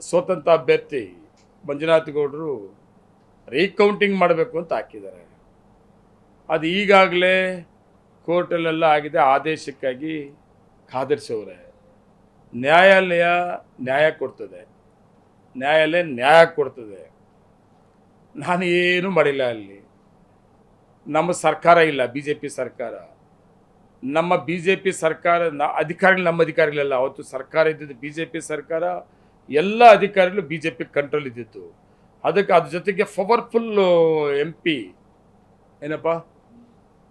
ಸ್ವತಂತ್ರ ಅಭ್ಯರ್ಥಿ ಮಂಜುನಾಥ್ ಗೌಡರು ರೀಕೌಂಟಿಂಗ್ ಮಾಡಬೇಕು ಅಂತ ಹಾಕಿದ್ದಾರೆ. ಅದು ಈಗಾಗಲೇ ಕೋರ್ಟಲ್ಲೆಲ್ಲ ಆಗಿದೆ, ಆದೇಶಕ್ಕಾಗಿ ಕಾದಿರಿಸವ್ರೆ. ನ್ಯಾಯಾಲಯ ನ್ಯಾಯ ಕೊಡ್ತದೆ. ನ್ಯಾಯಾಲಯ ನ್ಯಾಯ ಕೊಡ್ತದೆ. ನಾನು ಏನೂ ಮಾಡಿಲ್ಲ ಅಲ್ಲಿ. ನಮ್ಮ ಸರ್ಕಾರ ಇಲ್ಲ ಬಿ ಜೆ ಪಿ ಸರ್ಕಾರ. ನಮ್ಮ ಬಿ ಜೆ ಪಿ ಸರ್ಕಾರ, ನ ಅಧಿಕಾರಿಗಳು ನಮ್ಮ ಅಧಿಕಾರಿಗಳಲ್ಲ, ಅವತ್ತು ಸರ್ಕಾರ ಇದ್ದಿದ್ದು ಬಿ ಜೆ ಪಿ ಸರ್ಕಾರ ಎಲ್ಲ ಅಧಿಕಾರಿಗಳು ಬಿ ಜೆ ಪಿ ಕಂಟ್ರೋಲ್ ಇದ್ದಿತ್ತು. ಅದಕ್ಕೆ ಅದ್ರ ಜೊತೆಗೆ ಪವರ್ಫುಲ್ ಎಂ ಪಿ ಏನಪ್ಪ?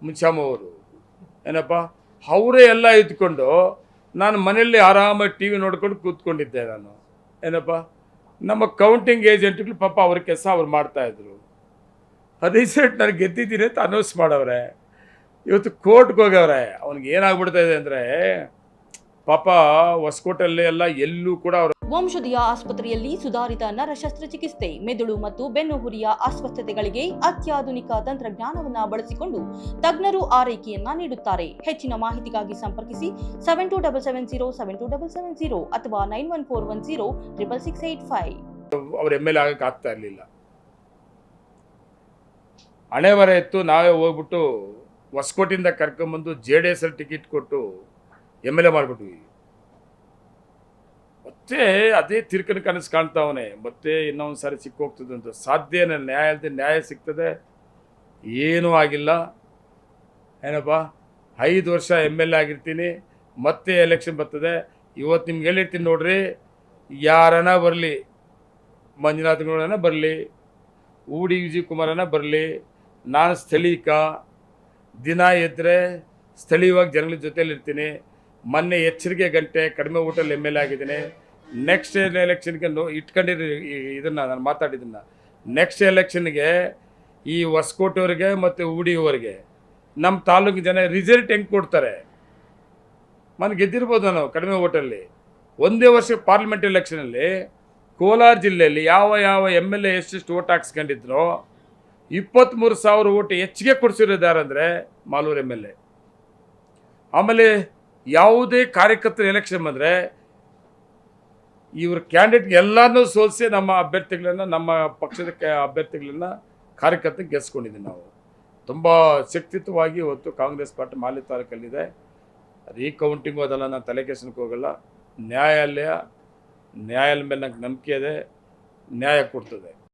ಮುನ್ಶಾಮ ಅವರು. ಏನಪ್ಪ? ಅವರೇ ಎಲ್ಲ ಇದ್ಕೊಂಡು ನಾನು ಮನೆಯಲ್ಲಿ ಆರಾಮಾಗಿ ಟಿ ವಿ ನೋಡ್ಕೊಂಡು ಕೂತ್ಕೊಂಡಿದ್ದೆ ನಾನು. ಏನಪ್ಪ? ನಮ್ಮ ಕೌಂಟಿಂಗ್ ಏಜೆಂಟ್ಗಳು ಪಾಪ ಅವ್ರ ಕೆಲಸ ಅವ್ರು ಮಾಡ್ತಾಯಿದ್ರು ರೀಸೆಂಟ್ ನಾನು ಗೆದ್ದಿದ್ದೀನಿ ಅಂತ ಅನೌನ್ಸ್ ಮಾಡವ್ರೆ. ಇವತ್ತು ಕೋರ್ಟ್ಗೆ ಹೋಗವ್ರೆ. ಅವ್ನಿಗೆ ಏನಾಗ್ಬಿಡ್ತಾ ಇದೆ ಅಂದರೆ ಪಾಪ ಹೊಸಕೋಟಲ್ಲಿ ಎಲ್ಲ ಎಲ್ಲೂ ಕೂಡ ಅವ್ರು ವಂಶದಿಯ ಆಸ್ಪತ್ರೆಯಲ್ಲಿ ಸುಧಾರಿತ ನರ ಶಸ್ತ್ರಚಿಕಿತ್ಸೆ ಮೆದುಳು ಮತ್ತು ಬೆನ್ನುಹುರಿಯ ಅಸ್ವಸ್ಥತೆಗಳಿಗೆ ಅತ್ಯಾಧುನಿಕ ತಂತ್ರಜ್ಞಾನವನ್ನು ಬಳಸಿಕೊಂಡು ತಜ್ಞರು ಆರೈಕೆಯನ್ನ ನೀಡುತ್ತಾರೆ. ಹೆಚ್ಚಿನ ಮಾಹಿತಿಗಾಗಿ ಸಂಪರ್ಕಿಸಿ seven two double seven zero seven two double seven zero ಅಥವಾ nine one four one zero triple six eight five ಅವ್ರ ಎಂ ಎಲ್ ಆಗಕ್ಕೆ ಆಗ್ತಾ ಇರಲಿಲ್ಲ. ಹಣೆ ಎತ್ತು ನಾವೇ ಹೋಗ್ಬಿಟ್ಟು ಹೊಸಕೋಟಿಂದ ಕರ್ಕೊಂಬಂದು ಜೆ ಡಿ ಎಸ್ ಟಿಕೆಟ್ ಕೊಟ್ಟು ಎಂ ಎಲ್ ಮತ್ತೆ ಅದೇ ತಿರ್ಕನ ಕನಸು ಕಾಣ್ತಾವನೆ. ಮತ್ತೆ ಇನ್ನೊಂದು ಸಾರಿ ಸಿಕ್ಕೋಗ್ತದೆ ಅಂತ. ಸಾಧ್ಯನೇ ನ್ಯಾಯ ನ್ಯಾಯ ಸಿಗ್ತದೆ. ಏನೂ ಆಗಿಲ್ಲ. ಏನಪ್ಪ? ಐದು ವರ್ಷ ಎಂ ಎಲ್ ಎ ಆಗಿರ್ತೀನಿ. ಮತ್ತೆ ಎಲೆಕ್ಷನ್ ಬರ್ತದೆ. ಇವತ್ತು ನಿಮ್ಗೆ ಹೇಳಿರ್ತೀನಿ ನೋಡ್ರಿ. ಯಾರನ ಬರಲಿ? ಮಂಜುನಾಥಗಳನ್ನ ಬರಲಿ. ಊಡಿ ವಿಜಯ್ ಕುಮಾರನ ಬರಲಿ. ನಾನು ಸ್ಥಳೀಕ. ದಿನ ಎದ್ದರೆ ಸ್ಥಳೀಯವಾಗಿ ಜನಗಳ ಜೊತೆಯಲ್ಲಿರ್ತೀನಿ ಮೊನ್ನೆ ಎಚ್ಚರಿಕೆ ಗಂಟೆ, ಕಡಿಮೆ ಊಟಲ್ಲಿ ಎಂ ಎಲ್ ಎ ಆಗಿದ್ದೀನಿ. ನೆಕ್ಸ್ಟ್ ಎಲೆಕ್ಷನ್ಗೆ ಇಟ್ಕೊಂಡಿರಿ ಇದನ್ನು ನಾನು ಮಾತಾಡಿದ್ದನ್ನು. ನೆಕ್ಸ್ಟ್ ಎಲೆಕ್ಷನ್ಗೆ ಈ ಹೊಸಕೋಟೆಯವ್ರಿಗೆ ಮತ್ತು ಉಡಿಯವರಿಗೆ ನಮ್ಮ ತಾಲೂಕು ಜನ ರಿಸಲ್ಟ್ ಹೆಂಗೆ ಕೊಡ್ತಾರೆ? ಮನೆ ಗೆದ್ದಿರ್ಬೋದು ನಾನು ಕಡಿಮೆ ಓಟಲ್ಲಿ ಒಂದೇ ವರ್ಷ ಪಾರ್ಲಿಮೆಂಟ್ ಎಲೆಕ್ಷನಲ್ಲಿ ಕೋಲಾರ ಜಿಲ್ಲೆಯಲ್ಲಿ ಯಾವ ಯಾವ ಎಂ ಎಲ್ ಎ ಎಷ್ಟೆಷ್ಟು ಓಟ್ ಹಾಕ್ಸ್ಕೊಂಡಿದ್ರೋ ಇಪ್ಪತ್ತ್ಮೂರು ಸಾವಿರ ಓಟ್ ಹೆಚ್ಚಿಗೆ ಕೊಡಿಸಿರೋದು ಯಾರಂದರೆ ಮಾಲೂರು ಎಂ ಎಲ್ ಎ. ಆಮೇಲೆ ಯಾವುದೇ ಕಾರ್ಯಕರ್ತರ ಎಲೆಕ್ಷನ್ ಬಂದರೆ ಇವ್ರ ಕ್ಯಾಂಡಿಡೇಟ್ ಎಲ್ಲನೂ ಸೋಲಿಸಿ ನಮ್ಮ ಅಭ್ಯರ್ಥಿಗಳನ್ನು, ನಮ್ಮ ಪಕ್ಷದ ಅಭ್ಯರ್ಥಿಗಳನ್ನು ಕಾರ್ಯಕರ್ತರಿಗೆ ಗೆಲ್ಸ್ಕೊಂಡಿದ್ದೀವಿ ನಾವು. ತುಂಬ ಶಕ್ತಿಯುತವಾಗಿ ಇವತ್ತು ಕಾಂಗ್ರೆಸ್ ಪಾರ್ಟಿ ಮಾಲಿ ತಾಲೂಕಲ್ಲಿದೆ ರೀಕೌಂಟಿಂಗು ಅದೆಲ್ಲ ನಾನು ತಲೆ ಕೆಸನಕ್ಕೆ ಹೋಗಲ್ಲ. ನ್ಯಾಯಾಲಯ ನ್ಯಾಯಾಲಯ ಮೇಲೆ ನಂಗೆ ನಂಬಿಕೆ ಇದೆ. ನ್ಯಾಯ ಕೊಡ್ತದೆ.